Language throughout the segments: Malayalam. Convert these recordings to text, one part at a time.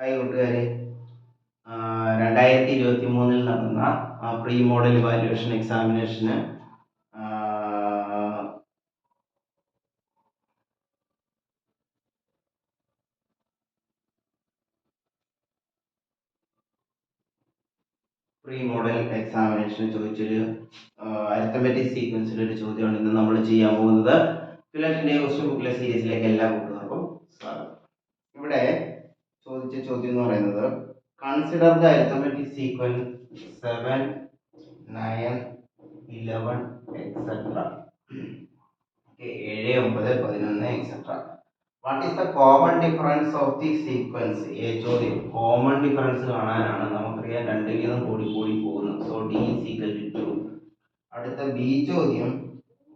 ഹായ് കൂട്ടുകാരെ. രണ്ടായിരത്തി ഇരുപത്തി മൂന്നിൽ നടന്ന പ്രീ മോഡൽ വാല്യുവേഷൻ എക്സാമിനേഷന് പ്രീ മോഡൽ എക്സാമിനേഷന് ചോദിച്ചൊരു അരിത്തമെറ്റിക് സീക്വൻസിൽ ഒരു ചോദ്യമാണ് ഇന്ന് നമ്മൾ ചെയ്യാൻ പോകുന്നത്. ക്വസ്റ്റ്യൻ ബുക്കിലെ സീരീസിലേക്ക് എല്ലാ കൂട്ടുകാർക്കും സ്വാഗതം. ഇവിടെ ചോദിച്ച ചോദ്യം എന്ന് പറയുന്നത് consider the arithmetic sequence seven nine eleven etcetera ഏഴ് ഒമ്പത് പതിനൊന്ന് etcetera what is the common difference of the sequence A ചോദ്യം. കോമൺ ഡിഫറൻസ് കാണാനാണ് നമുക്കറിയാം രണ്ട് വീതം കൂടി കൂടി പോകുന്നു. So D is equal to അടുത്ത ബി ചോദ്യം.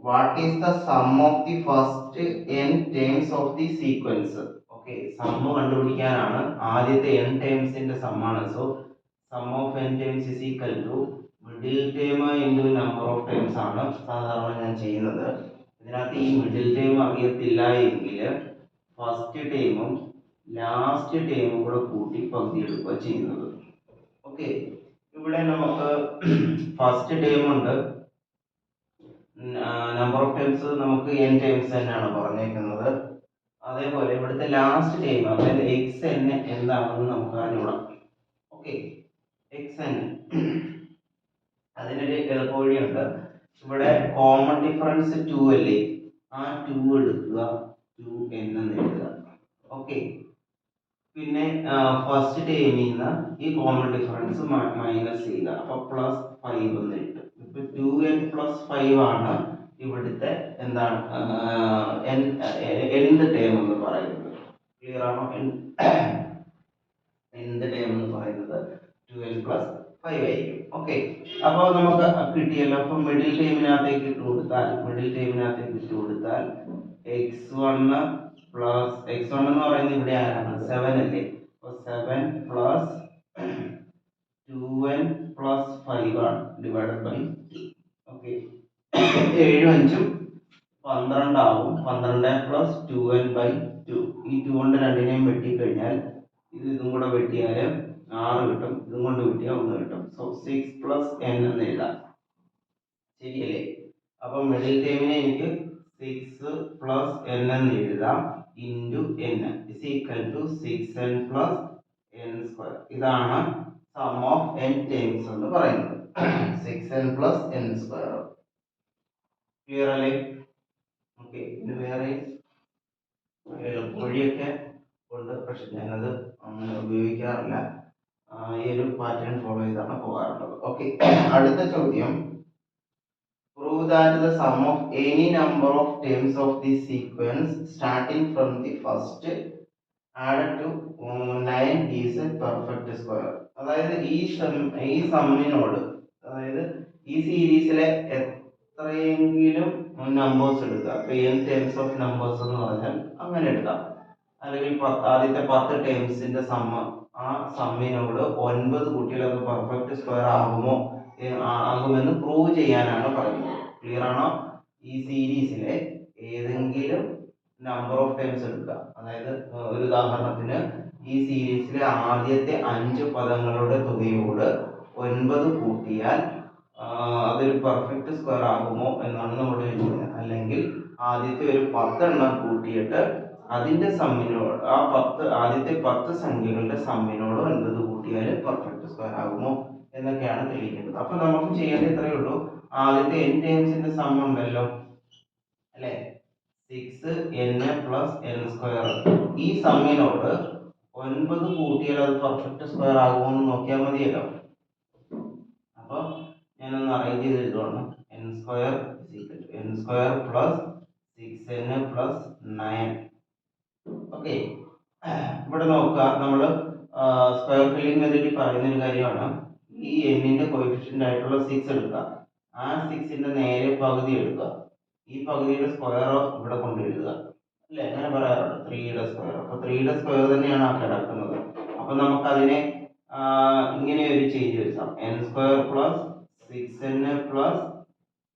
What is the sum of the first N terms of the sequence okay sum കണ്ടുപിടിക്കാനാണ് ആദ്യത്തെ എൻ ടേംസിന്റെ സമ്മാണ് so sum of N terms is equal to middle term into number of terms ആണ് സാധാരണ ഞാൻ ചെയ്യുന്നത്. ഇതിനകത്ത് ഈ മിഡിൽ ടേം അറിയത്തില്ല എങ്കിൽ ഫസ്റ്റ് ടേമും ലാസ്റ്റ് ടേമും കൂടെ കൂട്ടി പകുതി എടുക്കുക ചെയ്യുന്നത്. ഓക്കെ ഇവിടെ നമുക്ക് ഫസ്റ്റ് ടേം ഉണ്ട്. നമ്പർ ഓഫ് ടൈംസ് നമുക്ക് എൻ ടൈംസ് തന്നെയാണ് പറഞ്ഞേക്കുന്നത്. അതേപോലെ ഇവിടുത്തെ ലാസ്റ്റ് ടൈം അതായത് എക്സ് എൻ എന്താണെന്ന് നമുക്ക് അറിഞ്ഞൂടാം ഓക്കെ എക്സ് എൻ അതിനൊരു എളുപ്പവഴിയുണ്ട് ഇവിടെ കോമൺ ഡിഫറൻസ് ടു അല്ലേ? ആ ടു എടുക്കുക. ടു എന്ന് എഴുതുക. ഓക്കെ പിന്നെ ഫസ്റ്റ് ടൈമിൽ നിന്ന് ഈ കോമൺ ഡിഫറൻസ് മൈനസ് ചെയ്യുക. അപ്പൊ പ്ലസ് ഫൈവ് എന്ന് കിട്ടും. ഇപ്പൊ ടു എൻ പ്ലസ് ഫൈവ് ആണ്. ഇവിടുത്തെ എന്താണ് എന്ത് ടേം എന്ന് പറയുന്നത്? ക്ലിയർ ആണോ? എന്ത് ടേം എന്ന് പറയുന്നത്? ടു എൻ പ്ലസ് ഫൈവ് ആയിരിക്കും. ഓക്കെ അപ്പോൾ നമുക്ക് കിട്ടിയല്ലോ. അപ്പൊ മിഡിൽ ടൈമിനകത്തേക്ക് ഇട്ട് കൊടുത്താൽ മിഡിൽ ടൈമിനകത്തേക്ക് ഇട്ട് കൊടുത്താൽ X one plus X one എന്ന് പറയുന്നത് ഇവിടെ ആരാണ്? സെവൻ അല്ലേ? അപ്പോൾ seven plus two N plus five ആണ് ഡിവൈഡഡ് ബൈ ഓക്കെ ഏഴും അഞ്ചും പന്ത്രണ്ടാവും. പന്ത്രണ്ട് plus two N by two ഈ ടു കൊണ്ട് രണ്ടിനെയും വെട്ടിക്കഴിഞ്ഞാൽ ഇത് ഇതും കൂടെ വെട്ടിയാൽ ആറ് കിട്ടും. ഇതും കൊണ്ട് വെട്ടിയാൽ ഒന്ന് കിട്ടും. സോ സിക്സ് പ്ലസ് എൻ എന്ന് എഴുതാം. ശരിയല്ലേ? അപ്പം മിഡിൽ ടേമിനെ എനിക്ക് സിക്സ് പ്ലസ് എൻ എന്ന് എഴുതാം. Into N is equal to six N plus N square ഇതാണ് സം ഓഫ് എൻ ടേംസ് എന്ന് പറയുന്നത്. Six N plus N square clear അല്ലേ? ഓക്കെ പിന്നെ വേറെ എളുപ്പവഴിയൊക്കെ ഉണ്ട് പക്ഷെ ഞാനത് അങ്ങനെ ഉപയോഗിക്കാറില്ല. ഈ ഒരു പാറ്റേൺ ഫോളോ ചെയ്താണ് പോകാറുള്ളത്. ഓക്കെ അടുത്ത ചോദ്യം. prove that the sum of any number of terms of the sequence starting from the first added to um, 9 is a perfect square. അതായത് ഈ സം ഈ സമ്മിനോട് അതായത് ഈ സീരീസിലെ എത്രയെങ്കിലും നമ്പേഴ്സ് എടുക്കുക അപ്പൊ എൻ ടേംസ് ഓഫ് നമ്പേഴ്സ് എന്ന് പറഞ്ഞാൽ അങ്ങനെ എടുക്കാം. അല്ലെങ്കിൽ ആദ്യത്തെ പത്ത് ടേംസിന്റെ സമ്മ ആ സമ്മിനോട് ഒൻപത് കുട്ടികൾ അത് പെർഫെക്റ്റ് സ്ക്വയർ ആകുമോ ആകുമെന്ന് പ്രൂവ് ചെയ്യാനാണ് പറയുന്നത്. ക്ലിയർ ആണോ? ഈ സീരീസിലെ ഏതെങ്കിലും നമ്പർ ഓഫ് ടൈംസ് എടുക്കുക. അതായത് ഒരു ഉദാഹരണത്തിന് ഈ സീരീസിലെ ആദ്യത്തെ അഞ്ച് പദങ്ങളുടെ തുകയോട് ഒൻപത് കൂട്ടിയാൽ അതൊരു പെർഫെക്റ്റ് സ്ക്വയർ ആകുമോ എന്നാണ് നമ്മൾ ചോദിക്കുന്നത് അല്ലെങ്കിൽ ആദ്യത്തെ ഒരു പത്തെണ്ണം കൂട്ടിയിട്ട് അതിന്റെ സമ്മിനോട് ആ പത്ത് ആദ്യത്തെ പത്ത് സംഖ്യകളുടെ സമ്മിനോട് ഒൻപത് കൂട്ടിയാൽ പെർഫെക്റ്റ് സ്ക്വയർ ആകുമോ എന്നൊക്കെയാണ് തെളിയിക്കേണ്ടത്. അപ്പൊ നമുക്ക് ചെയ്യേണ്ടത് ഇത്രയേ ഉള്ളൂ. ആദ്യത്തെ എൻ ടൈംസിന്റെ സം ഉണ്ടല്ലോ. അല്ലെ? Six N plus N square ഈ സമ്മിനോട് ഒൻപത് കൂട്ടിയാൽ അത് പെർഫെക്റ്റ് സ്ക്വയർ ആകുമോ എന്ന് നോക്കിയാൽ മതിയല്ലോ. ഞാനൊന്ന് അറേഞ്ച് ചെയ്ത് എടുക്കണം N square N square plus six N plus nine okay ഇവിടെ നോക്കുക. നമ്മൾ സ്ക്വയർ ഫില്ലിംഗ് മെത്തേഡിൽ പറയുന്ന ഒരു കാര്യമാണ്. ഈ എന്നിന്റെ കോയിഫിഷ്യന്റ് ആയിട്ടുള്ള സിക്സ് എടുക്കുക. ആ സിക്സിന്റെ നേരെ പകുതി എടുക്കുക. ഈ പകുതിയുടെ സ്ക്വയർ ഇവിടെ കൊണ്ട് എഴുതുക അല്ലേ? അങ്ങനെ പറയാറുണ്ട്. ത്രീയുടെ സ്ക്വയർ അപ്പൊ ത്രീയുടെ സ്ക്വയർ തന്നെയാണ് ആ കിടക്കുന്നത് അപ്പൊ നമുക്ക് അതിനെ ഇങ്ങനെ ഒരു ചേഞ്ച് വരുത്താം. N square plus six N plus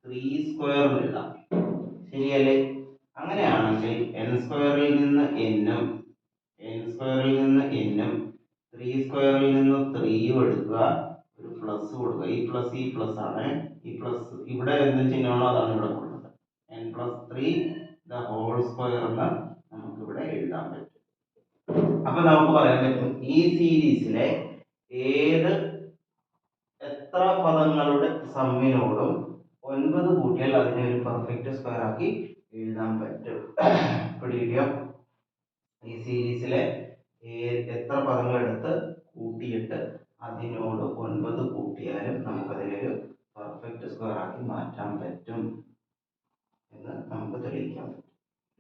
three square എഴുതാം. ശരിയല്ലേ? അങ്ങനെയാണെങ്കിൽ എൻ സ്ക്വയറിൽ നിന്ന് എന്നും എൻ സ്ക്വയറിൽ നിന്ന് എന്നും സ്ക്വയറിൽ നിന്ന് ത്രീയും എടുക്കുക. ഒരു പ്ലസ് കൊടുക്കുക. ഈ പ്ലസ് ഈ പ്ലസ് ആണ്. ഈ പ്ലസ് ഇവിടെ എന്ത് ചിഹ്നമാണോ അതാണ് ഇവിടെ കൊടുക്കുന്നത്. N plus three the whole square എന്ന് നമുക്ക് ഇവിടെ എഴുതാൻ പറ്റും. അപ്പൊ നമുക്ക് പറയാൻ പറ്റും ഈ സീരീസിലെ ഏത് എത്ര പദങ്ങളുടെ സമ്മിനോടും ഒൻപത് കൂട്ടിയാൽ അതിനെ ഒരു പെർഫെക്റ്റ് സ്ക്വയർ ആക്കി എഴുതാൻ പറ്റും. പിടികിട്ടിയോ? ഈ സീരീസിലെ എത്ര പദങ്ങൾ എടുത്ത് കൂട്ടിയിട്ട് അതിനോട് ഒൻപത് കൂട്ടിയാലും നമുക്കതിനൊരു പെർഫെക്റ്റ് സ്ക്വയർ ആക്കി മാറ്റാൻ പറ്റും എന്ന് നമുക്ക് തെളിയിക്കാം.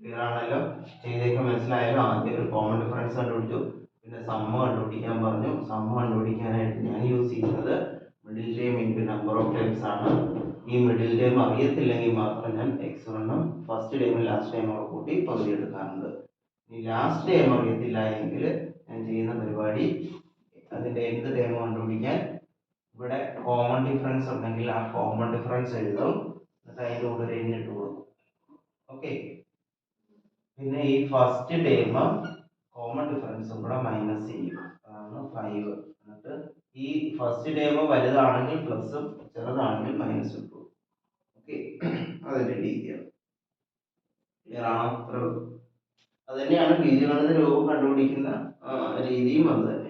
ക്ലിയർ ആണല്ലോ? ചെയ്തേക്ക് മനസ്സിലായാലും ആദ്യം ഒരു കോമൺ ഡിഫറൻസ് കണ്ടുപിടിച്ചു. പിന്നെ സമ്മ കണ്ടുപിടിക്കാൻ പറഞ്ഞു. സമ്മ കണ്ടുപിടിക്കാനായിട്ട് ഞാൻ യൂസ് ചെയ്യുന്നത് middle term into number of times ആണ്. ഈ മിഡിൽ ടേം അറിയത്തില്ലെങ്കിൽ മാത്രം ഞാൻ എക്സ് വണ്ണും ഫസ്റ്റ് ടൈമും ലാസ്റ്റ് ടൈമും കൂടെ കൂട്ടി പകുതി എടുക്കാറുണ്ട് ഇനി ലാസ്റ്റ് ടൈം അറിയത്തില്ല എങ്കിൽ ഞാൻ ചെയ്യുന്ന പരിപാടി അതിന്റെ എന്ത് ടൈം കണ്ടുപിടിക്കാൻ ഇവിടെ കോമൺ ഡിഫറൻസ് ഉണ്ടെങ്കിൽ ആ കോമൺ ഡിഫറൻസ് എഴുതും. എന്നിട്ട് അതിന്റെ കൂടെ ഒരു എണ്ണ് ഇട്ട് കൊടുക്കും. ഓക്കെ പിന്നെ ഈ ഫസ്റ്റ് ടൈം കോമൺ ഡിഫറൻസും കൂടെ മൈനസ് ചെയ്യും അതാണ് ഫൈവ് ഈ ഫസ്റ്റ് ടേം വലുതാണെങ്കിൽ പ്ലസും ചെറുതാണെങ്കിൽ മൈനസും ഇട്ടു. ഓക്കെ അതിന്റെ രീതിയാണ്. ക്ലിയർ ആണോ? അത്രേ ഉള്ളൂ. ബീജഗണിത രൂപം കണ്ടുപിടിക്കുന്ന രീതിയും അത് തന്നെ